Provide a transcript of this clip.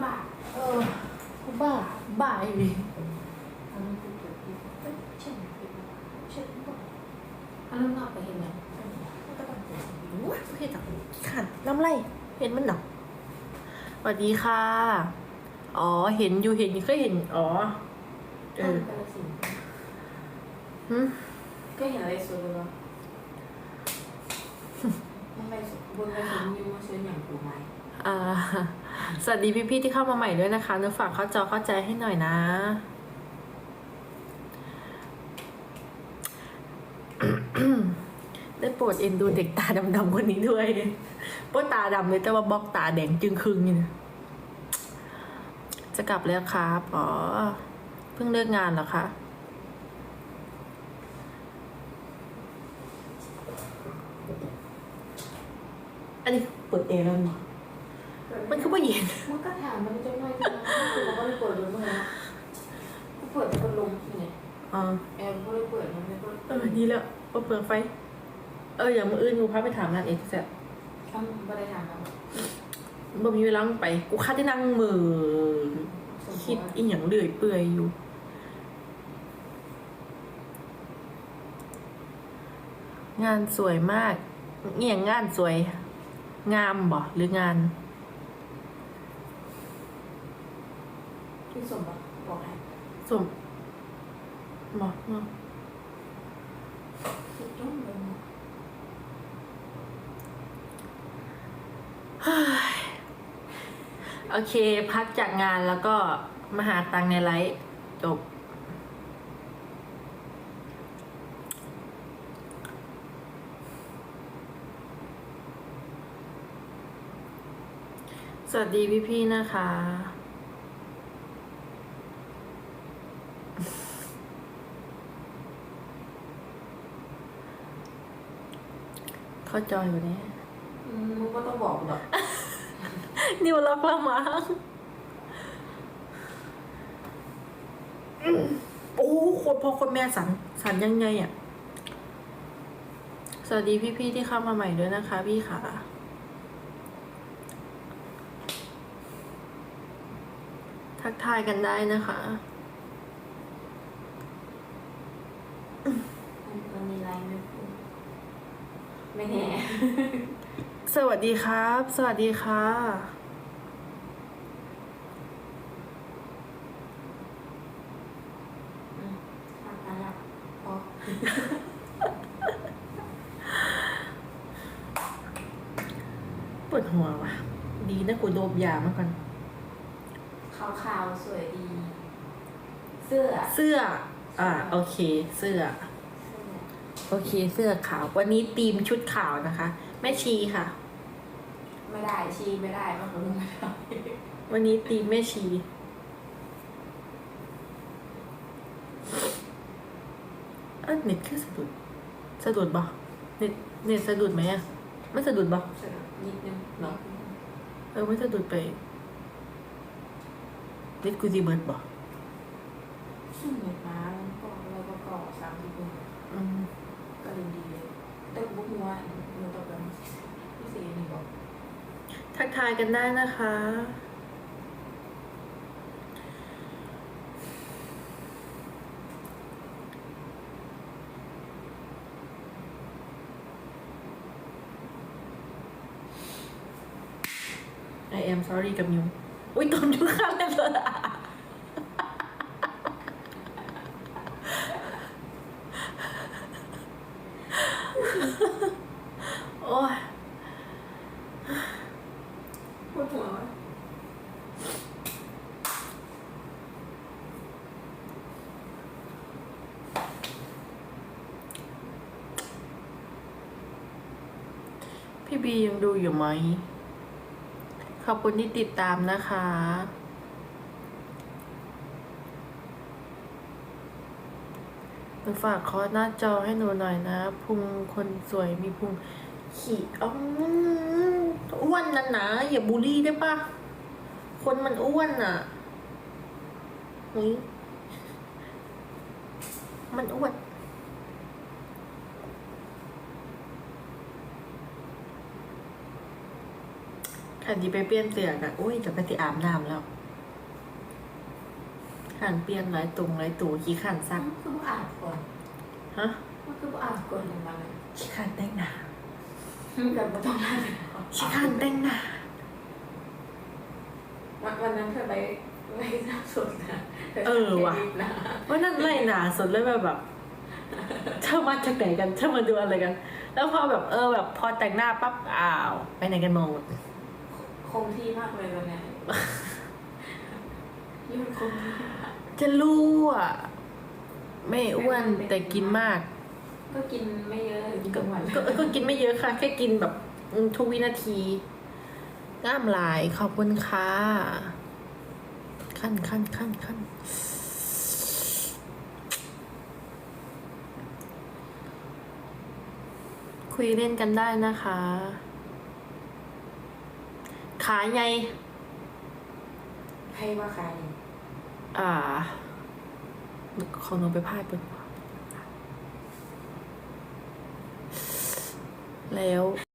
บ้าเออบ้าบ้าอีหลีอันนั้นคือเกิดที่เอ้ยใช่ไหมเช่หรือเปล่าอันนั้นนอกไปเห็นไหมมันก็ต้องเกิดว้าเฮ็ดจังขันน้ำไรเห็นมันหนอสวัสดีค่ะ อ๋อ เห็นอยู่เห็นอยู่เคยเห็น อ๋อ เอต้นอหืมก็เห็นอะไรสวยเลยวะมันไปสุดบนไปสุดมีมาเชิญอย่างกูไหมอ่า สวัสดีพี่ๆที่เข้ามาใหม่ด้วยนะคะเนื้อฝากเข้าจอเข้าใจให้หน่อยนะ ได้โปรดเอ็นดูเด็กตาดำๆคนนี้ด้วยเพราะตาดำเลยแต่ว่าบล็อกตาแดงจึงคึงนี่นะจะกลับแล้วครับอ๋อเพิ่งเลิกงานเหรอคะอันนี้เปิดเองแล้วมั้ง มันคือว่าเย็นมันก็ถามมันจะไม่ใช่ไหมคือมันก็เลยเปิดเลยเมื่อนะกูเปิดพัดลมที่ไหนอ๋อแอร์มันก็เลยเปิดมันไม่ก็เออดีแล้วก็เปลืองไฟ เอออย่างมืออื่นกูพาไปถามงานเอกแซ่บทำไม่ได้ถามแล้วบ่มีเวลาไป กูคัดที่นั่งมือคิดอีหยังเลื่อยเปื่อยอยู่งานสวยมาก เงี่ยงงานสวย งามบ่หรืองาน สมบัติบอกให้สมบ่เนาะคิดต้องเลยนะโอเค พักจากงานแล้วก็มาหาตังค์ในไลฟ์จบ สวัสดีพี่ๆนะคะ เข้าจอยอยู่เนี่ยอืมมึงก็ต้องบอกหรอกนิวล็อกแล้วมั้งอืมโอ้คนพ่อคนแม่สันสันยังไงอะ สวัสดีพี่ๆที่เข้ามาใหม่ด้วยนะคะ พี่ค่ะทักทายกันได้นะคะ มันมีไลน์ไม่พูด ไม่แน่ สวัสดีครับ สวัสดีค่ะอืมทำอะไรอะอ๋อปวดหัวว่ะ ดีนะกูโดบยามาก่อน ขาวๆ สวยดี เสื้อ เสื้อ อ่า โอเค เสื้อเสื้อ โอเคเสื้อขาววันนี้ธีมชุดขาวนะคะ แม่ชีค่ะ ไม่ได้ชีไม่ได้มันก็ไม่ได้วันนี้ธีมแม่ชี เอ้ยเน็ตคือสะดุด สะดุดบ่เน็ตเน็ตสะดุดไหมอะไม่สะดุดบ่สนุกนิดนึงเนอะเออไม่สะดุดไปเน็ตกูจีเบิร์ดบ่ซึ่งเหมือนม้าแล้วก็เราก็ก่อสามสิบคนอืม ก็เลยดีเลยแต่บุกมัวมัวตกแล้วพี่เสียนี่บอกทักทายกันได้นะคะ I am sorry กับยูอุ้ยตอนยุค่าเล่นเลยอะโอ้ย ปวดหัววะ พี่ บียังดูอยู่ไหม ขอบคุณที่ติดตามนะคะ หนูฝากคอหน้าจอให้หนูหน่อยนะ พุงคนสวยมีพุงขี่อ้อมอ้วนนะนะอย่าบูลลี่ได้ปะคนมันอ้วนอะมันอ้วน ใคร ขันดีไปเปลี่ยนเสือกอะอุ้ยจะไปติอาบน้ำแล้วขันเปลี่ยนหลายตุงหลายตูขี้ขันซักมันคือบ่อาบก่อนฮะมันคือบ่อาบก่อนอย่างไรขี้ขันแต่งหน้ามันกับบ่ต้องอาบขี้ขันแต่งหน้าวันวันนั้นเธอไปไปน้ำสดนะธเออว่ะทำคลิปนะว่านั่นไล่หนาสุดเลยแบบแบบเธอมาจากไหนกันเธอมาดูอะไรกัน แล้วพอแบบเออแบบพอแต่งหน้าปั๊บอ้าว ไปไหนกันหมด คงที่มากเลยวันนี้ยุ่นคงที่มากจะรู้อะ ไม่อ้วนแต่กินมาก ก็กินไม่เยอะกินก็ทุกวันก็ก็กินไม่เยอะค่ะ แค่กินแบบอืมทุกวินาทีง่ามหลายขอบคุณค่ะขั้นขั้นขั้นขั้นคุยเล่นกันได้นะคะ ขาใหญ่ใครว่าใครอ่าของหนูไปพายเปิดแล้ว